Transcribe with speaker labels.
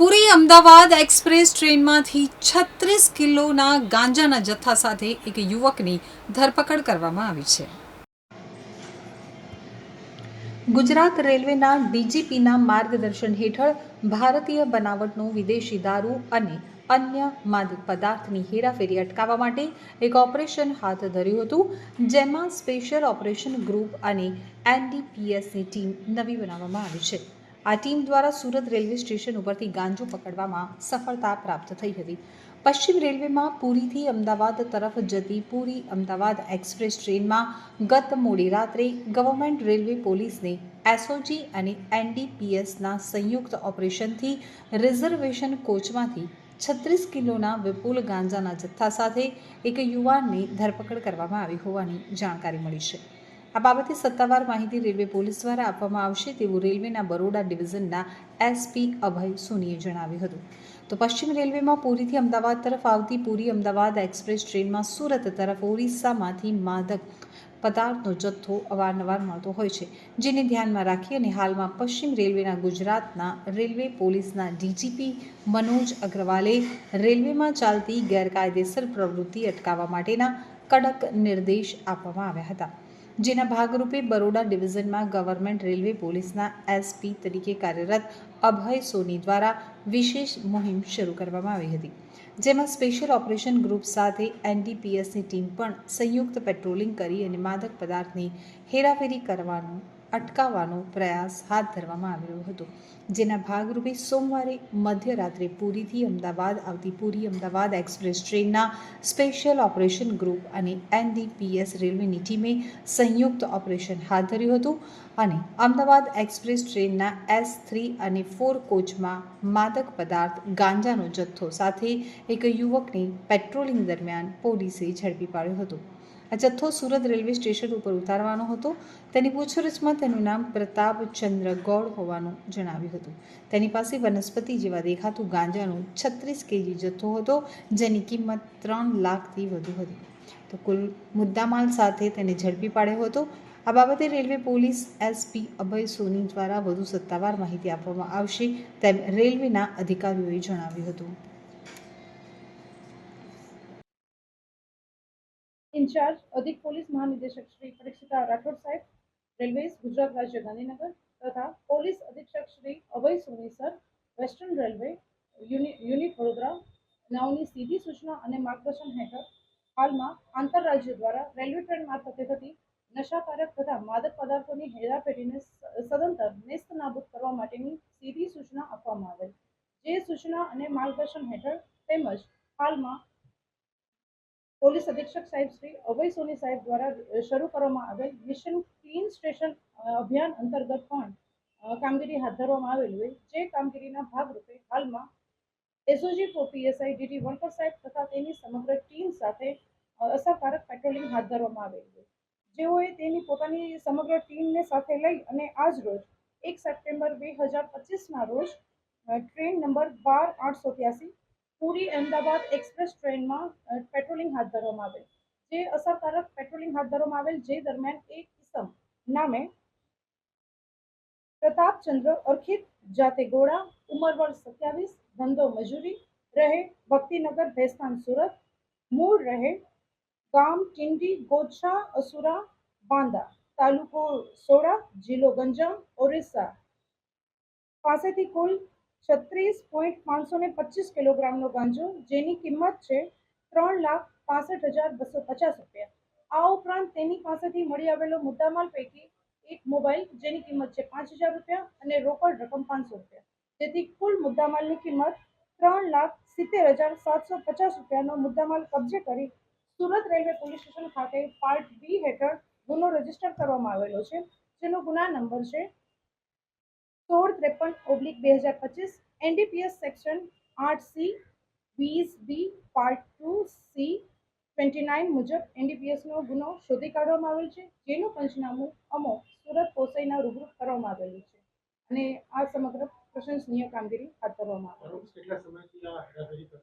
Speaker 1: પુરી Ahmedabad express ટ્રેનમાંથી છત્રીસ કિલોના ગાંજાના જથ્થા સાથે એક યુવકની ધરપકડ કરવામાં આવી છે. ગુજરાત રેલવેના ડીજીપીના માર્ગદર્શન હેઠળ ભારતીય બનાવટનો વિદેશી દારૂ અને અન્ય માદક પદાર્થની હેરાફેરી અટકાવવા માટે એક ઓપરેશન હાથ ધર્યું હતું, જેમાં સ્પેશિયલ ઓપરેશન ગ્રુપ અને એનડીપીએસની ટીમ નવી બનાવવામાં આવી છે. આ ટીમ દ્વારા સુરત રેલવે સ્ટેશન ઉપરથી ગાંજો પકડવામાં સફળતા પ્રાપ્ત થઈ હતી. પશ્ચિમ રેલવેમાં પુરીથી અમદાવાદ તરફ જતી પુરી અમદાવાદ એક્સપ્રેસ ટ્રેનમાં ગત મોડી રાત્રે ગવર્મેન્ટ રેલવે પોલીસને એસઓજી અને એનડીપીએસના સંયુક્ત ઓપરેશનથી રિઝર્વેશન કોચમાંથી છત્રીસ કિલોના વિપુલ ગાંજાના જથ્થા સાથે એક યુવાનની ધરપકડ કરવામાં આવી હોવાની જાણકારી મળી છે. આ બાબતે સત્તાવાર માહિતી રેલવે પોલીસ દ્વારા આપવામાં આવશે તેવું રેલવેના બરોડા ડિવિઝનના એસપી અભય સોનીએ જણાવ્યું હતું. તો પશ્ચિમ રેલવેમાં પુરીથી અમદાવાદ તરફ આવતી પુરી અમદાવાદ એક્સપ્રેસ ટ્રેનમાં સુરત તરફ ઓરિસ્સામાંથી માદક પદાર્થનો જથ્થો અવારનવાર મળતો હોય છે, જેને ધ્યાનમાં રાખી અને હાલમાં પશ્ચિમ રેલવેના ગુજરાતના રેલવે પોલીસના ડીજીપી મનોજ અગ્રવાલે રેલવેમાં ચાલતી ગેરકાયદેસર પ્રવૃત્તિ અટકાવવા માટેના કડક નિર્દેશ આપવામાં આવ્યા હતા. જેના ભાગરૂપે બરોડા ડિવિઝનમાં ગવર્મેન્ટ રેલવે પોલીસના એસપી તરીકે કાર્યરત અભય સોની દ્વારા વિશેષ મુહિમ શરૂ કરવામાં આવી હતી. જેમાં સ્પેશિયલ ઓપરેશન ગ્રુપ સાથે એનડીપીએસની ટીમ પણ સંયુક્ત પેટ્રોલિંગ કરી અને માદક પદાર્થની હેરાફેરી કરવાનો અટકાવવાનો પ્રયાસ હાથ ધરવામાં આવ્યો હતો. જેના ભાગરૂપે સોમવારે મધ્યરાત્રે પુરીથી અમદાવાદ આવતી પુરી અમદાવાદ એક્સપ્રેસ ટ્રેનના સ્પેશિયલ ઓપરેશન ગ્રુપ અને એનડીપીએસ રેલવેની ટીમે સંયુક્ત ઓપરેશન હાથ ધર્યું હતું અને અમદાવાદ એક્સપ્રેસ ટ્રેનના એસ થ્રી અને ફોર કોચમાં માદક પદાર્થ ગાંજાનો જથ્થો સાથે એક યુવકને પેટ્રોલિંગ દરમિયાન પોલીસે ઝડપી પાડ્યો હતો. આ જથ્થો સુરત રેલવે સ્ટેશન ઉપર ઉતારવાનો હતો. તેની પૂછપરછમાં તેનું નામ પ્રતાપચંદ્ર ગૌડ હોવાનું જણાવ્યું હતું. તેની પાસે વનસ્પતિ જેવા દેખાતું ગાંજાનો છત્રીસ કેજી જથ્થો હતો, જેની કિંમત ત્રણ લાખથી વધુ હતી. તો કુલ મુદ્દામાલ સાથે તેને ઝડપી પાડ્યો હતો. આ બાબતે railway police SP Abhay Soni દ્વારા વધુ સત્તાવાર માહિતી આપવામાં આવશે તેમ રેલવેના અધિકારીઓએ જણાવ્યું હતું.
Speaker 2: ઇન્ચાર્જ, અધિક પોલીસ મહાનિદેશક શ્રી પરીક્ષિતા રાઠોડ સાહેબ, રેલવેઝ, ગુજરાત રાજ્ય ગાંધીનગર તથા પોલીસ અધિક્ષક Shri Abhay Soni sir, western railway unit Vadodara નાઓની સીધી સૂચના અને માર્ગદર્શન હેઠળ હાલમાં આંતરરાજ્ય દ્વારા રેલવે ટ્રેન મારફતે થતી નશાકારક તથા માદક પદાર્થોની હેરાફેરીને સદંતર નેસ્ત નાબૂદ કરવા માટેની સીધી સૂચના આપવામાં આવેલ. જે સૂચના અને માર્ગદર્શન હેઠળ તેમજ હાલમાં પોલીસ અધિક્ષક સાહેબ શ્રી અભય સોની સાહેબ દ્વારા શરૂ કરવામાં આવેલ મિશન ક્લીન સ્ટેશન અભિયાન અંતર્ગત પણ કામગીરી હાથ ધરવામાં આવેલી હોય. જે કામગીરીના ભાગરૂપે હાલમાં SOG for PSI DT Vankar સાહેબ તથા તેની સમગ્ર ટીમ સાથે અસરકારક પેટ્રોલિંગ હાથ ધરવામાં આવેલ હોય. જેઓએ તેની પોતાની સમગ્ર ટીમને સાથે લઈ અને આજ રોજ એક સપ્ટેમ્બર બે હજાર પચીસના રોજ ટ્રેન નંબર બાર આઠસો ત્યાસી પુરી અમદાવાદ એક્સપ્રેસ ટ્રેનમાં અ, પેટ્રોલિંગ હાથ ધરવામાં આવેલ. જે અસરકારક પેટ્રોલિંગ હાથ ધરવામાં આવેલ જે દરમિયાન એક કિસમ નામે પ્રતાપચંદ્ર અર્ખિત જાતે ગોળા ઉંમર વર્ષ સત્યાવીસ ધંધો મજૂરી રહે ભક્તિનગર ભેસ્તાન સુરત. મૂળ રહે ગામ ટિંડી ગોછા અસુરા બાંદા. તાલુકો સોડા જિલ્લો ગંજામ ઓરિસ્સા. પાસેથી કુલ છત્રીસ પોઈન્ટ પાંચસો ને પચીસ કિલોગ્રામનો ગાંજો, જેની કિંમત છે ત્રણ લાખ પાસઠ હજાર બસો પચાસ રૂપિયા. આ ઉપરાંત તેની પાસેથી મળી આવેલો મુદ્દામાલ પૈકી એક મોબાઈલ, જેની કિંમત છે પાંચ હજાર રૂપિયા અને રોકડ રકમ પાંચસો રૂપિયા. જેથી કુલ મુદ્દામાલની કિંમત ત્રણ લાખ સિત્તેર હજાર સાતસો પચાસ રૂપિયાનો મુદ્દામાલ કબજે કરી સુરત રેલવે પોલીસ સ્ટેશન ખાતે પાર્ટ બી હેઠળ ગુનો રજિસ્ટર કરવામાં આવેલો છે. જેનો ગુના નંબર છે સોળ ત્રેપન ઓબ્લિક બે હજાર પચીસ એનડીપીએસ સેક્શન આઠ સી વીસ B part two C twenty nine મુજબ એનડીપીએસનો ગુનો શોધી કાઢવામાં આવેલ છે, જેનું પંચનામું અમો સુરત પોસઈના રૂબરૂ કરવામાં આવેલું છે. અને આ સમગ્ર પ્રશંસનીય કામગીરી હાથ ધરવામાં આવેલી છે.